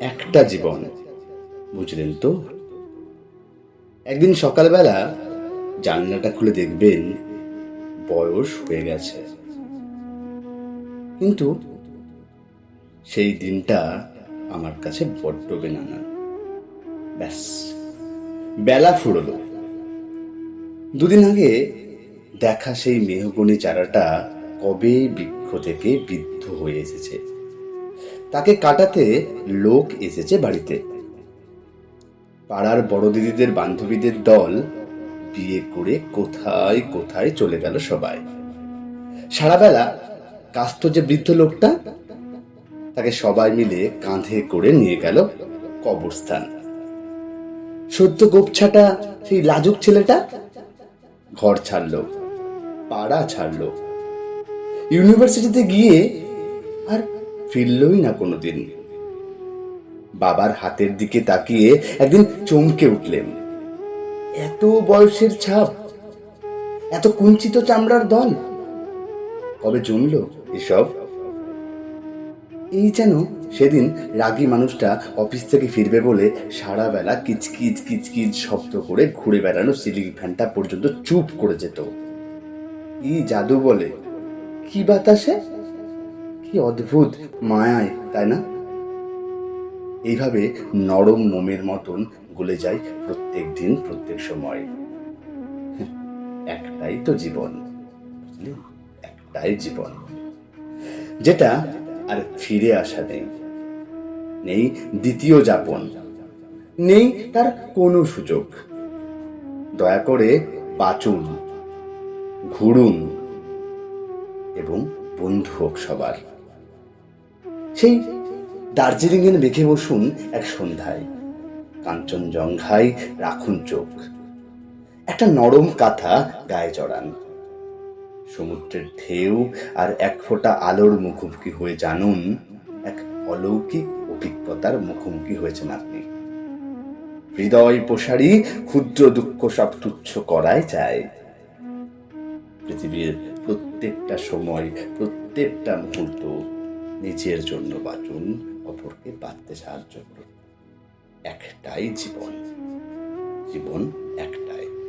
একটা জীবন, বুঝলেন তো? একদিন সকালবেলা জানলাটা খুলে দেখবেন বয়স হয়ে গেছে। কিন্তু সেই দিনটা আমার কাছে বড্ড বেনানা। ব্যাস, বেলা ফুরল। দুদিন আগে দেখা সেই মেহগনি চারাটা কবে বৃক্ষ থেকে বৃদ্ধ হয়ে এসেছে। তাকে কাটাতে লোক এসেছে বাড়িতে। পাড়ার বড় দিদিদের বান্ধবীদের দল বিয়ে করে কোথায় কোথায় চলে গেল সবাই। সারাবেলা কাস্ত যে বৃদ্ধ লোকটা, তাকে সবাই মিলে কাঁধে করে নিয়ে গেল কবরস্থান। সদ্য গোপছাটা সেই লাজুক ছেলেটা ঘর ছাড়লো, পাড়া ছাড়লো। ইউনিভার্সিটিতে গিয়ে আর ফিরলই না কোনোদিন। বাবার হাতের দিকে তাকিয়ে একদিন চমকে উঠলেন। এত বয়সের ছাপ, এত কুঞ্চিত চামড়ার দল, কবে জমলো এসব? এই যেন সেদিন রাগী মানুষটা অফিস থেকে ফিরবে বলে সারা বেলা কিচকিচ কিচকিচ শব্দ করে ঘুরে বেড়ানো সিলিং ফ্যানটা পর্যন্ত চুপ করে যেত। কি জাদু বলে, কি বাতাসে? কি অদ্ভুত মায়ায়, তাই না? এইভাবে নরম মোমের মতন গলে যায় প্রত্যেক দিন, প্রত্যেক সময়। একটাই তো জীবন একটাই জীবন। যেটা আর ফিরে আসা নেই। নেই দ্বিতীয় যাপন। নেই তার কোনো সুযোগ। দয়া করে বাঁচুন, ঘুরুন এবং বন্ধু হোক সবার। সেই দার্জিলিংয়ে মেঘে বসুন এক সন্ধ্যায়। কাঞ্চনজঙ্ঘায় রাখুন চোখ। একটা নরম কাঁথা গায়ে চড়ান সমুদ্রের ঢেউ আর এক ফোঁটা আলোর মুখোমুখি হয়ে জানুন এক অলৌকিক অভিজ্ঞতার মুখোমুখি হয়েছেন আপনি। হৃদয় প্রসারী ক্ষুদ্র দুঃখ সব তুচ্ছ করাই চায় পৃথিবীর প্রত্যেকটা সময়, প্রত্যেকটা মুহূর্ত নিজের জন্য বাঁচুন অপরকে বাঁচতে সাহায্য করুন। একটাই জীবন। জীবন একটাই।